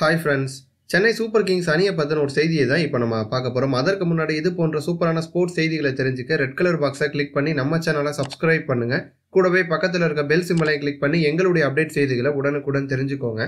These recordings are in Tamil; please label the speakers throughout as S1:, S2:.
S1: Hi friends Chennai Super Kings அணியை பற்றின ஒரு செய்தியை தான் இப்போ நம்ம பார்க்க போகிறோம் அதற்கு முன்னாடி இது போன்ற சூப்பரான ஸ்போர்ட்ஸ் செய்திகளை தெரிஞ்சுக்க ரெட் கலர் பாக்ஸை கிளிக் பண்ணி நம்ம சேனலை சப்ஸ்கிரைப் பண்ணுங்கள் கூடவே பக்கத்தில் இருக்க பெல் சிம்பலை கிளிக் பண்ணி எங்களுடைய அப்டேட் செய்திகளை உடனுக்குடன் தெரிஞ்சுக்கோங்க.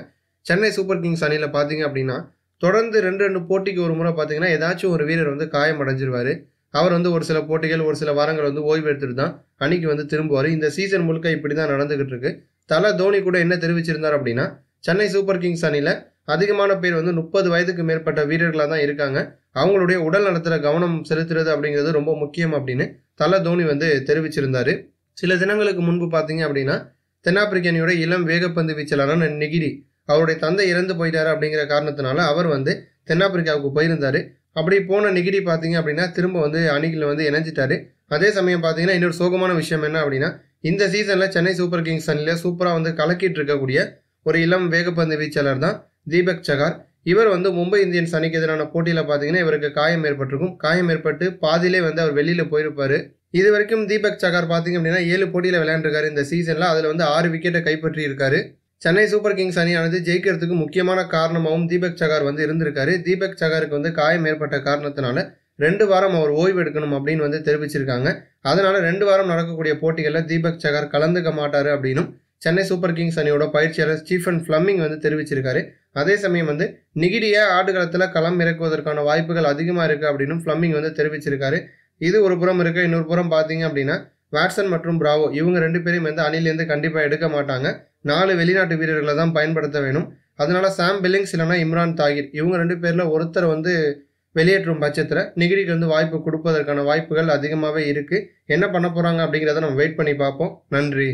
S1: சென்னை சூப்பர் கிங்ஸ் அணியில் பார்த்தீங்க அப்படின்னா தொடர்ந்து ரெண்டு ரெண்டு போட்டிக்கு ஒரு முறை பார்த்தீங்கன்னா ஏதாச்சும் ஒரு வீரர் வந்து காயம் அடைஞ்சிருவாரு. அவர் வந்து ஒரு சில போட்டிகள் ஒரு சில வாரங்கள் வந்து ஓய்வு எடுத்துட்டு தான் அணிக்கு வந்து திரும்புவார். இந்த சீசன் முழுக்க இப்படி தான் நடந்துகிட்டு இருக்கு. தலை தோனி கூட என்ன தெரிவிச்சிருந்தார் அப்படின்னா சென்னை சூப்பர் கிங்ஸ் அணியில் அதிகமான பேர் வந்து முப்பது வயதுக்கு மேற்பட்ட வீரர்களாக தான் இருக்காங்க. அவங்களுடைய உடல் நலத்தில் கவனம் செலுத்துறது அப்படிங்கிறது ரொம்ப முக்கியம் அப்படின்னு தல தோனி வந்து தெரிவிச்சிருந்தாரு. சில தினங்களுக்கு முன்பு பார்த்தீங்க அப்படின்னா தென்னாப்பிரிக்க அணியோட இளம் வேகப்பந்து வீச்சலான நெகிரி அவருடைய தந்தை இறந்து போயிட்டாரு அப்படிங்கிற காரணத்தினால அவர் வந்து தென்னாப்பிரிக்காவுக்கு போயிருந்தாரு. அப்படி போன நெகிரி பார்த்தீங்க அப்படின்னா திரும்ப வந்து அணிகளில் வந்து இணைஞ்சிட்டாரு. அதே சமயம் பார்த்தீங்கன்னா இன்னொரு சோகமான விஷயம் என்ன அப்படின்னா இந்த சீசனில் சென்னை சூப்பர் கிங்ஸ் அணியில் சூப்பராக வந்து கலக்கிட்டு இருக்கக்கூடிய ஒரு இளம் வேகப்பந்து வீச்சாளர் தான் தீபக் சகார். இவர் வந்து மும்பை இந்தியன்ஸ் அணிக்கு எதிரான போட்டியில் பார்த்தீங்கன்னா இவருக்கு காயம் ஏற்பட்டிருக்கும். காயம் ஏற்பட்டு பாதியிலே வந்து அவர் வெளியில் போயிருப்பார். இது வரைக்கும் தீபக் சகார் பார்த்தீங்க அப்படின்னா ஏழு போட்டியில் விளையாண்டுருக்காரு இந்த சீசனில் அதில் வந்து ஆறு விக்கெட்டை கைப்பற்றி இருக்காரு சென்னை சூப்பர் கிங்ஸ் அணியானது ஜெயிக்கிறதுக்கு முக்கியமான காரணமாகவும் தீபக் சகார் வந்து இருந்திருக்காரு. தீபக் சகாருக்கு வந்து காயம் ஏற்பட்ட காரணத்தினால ரெண்டு வாரம் அவர் ஓய்வு எடுக்கணும் அப்படின்னு வந்து தெரிவிச்சிருக்காங்க. அதனால ரெண்டு வாரம் நடக்கக்கூடிய போட்டிகளில் தீபக் சகர் கலந்துக்க மாட்டார் அப்படின்னும் சென்னை சூப்பர் கிங்ஸ் அணியோட பயிற்சியாளர் ஸ்டீஃபன் ஃப்ளம்மிங் வந்து தெரிவிச்சிருக்காரு. அதே சமயம் வந்து நிகிடிய ஆடுகளத்தில் களம் இறக்குவதற்கான வாய்ப்புகள் அதிகமாக இருக்குது அப்படின்னு ஃப்ளம்மிங் வந்து தெரிவிச்சிருக்காரு. இது ஒரு புறம் இருக்குது இன்னொரு புறம் பார்த்தீங்க அப்படின்னா வேட்சன் மற்றும் பிராவோ இவங்க ரெண்டு பேரையும் வந்து அணிலேருந்து கண்டிப்பாக எடுக்க மாட்டாங்க. நாலு வெளிநாட்டு வீரர்களை தான் பயன்படுத்த வேணும். அதனால சாம் பில்லிங்ஸ் இல்லைனா இம்ரான் தாகிர் இவங்க ரெண்டு பேரில் ஒருத்தர் வந்து வெளியேற்றும் பட்சத்தில் நெகிழிகள் வந்து வாய்ப்பு கொடுப்பதற்கான வாய்ப்புகள் அதிகமாகவே இருக்குது என்ன பண்ண போகிறாங்க அப்படிங்கிறத நம்ம வெயிட் பண்ணி பார்ப்போம். நன்றி.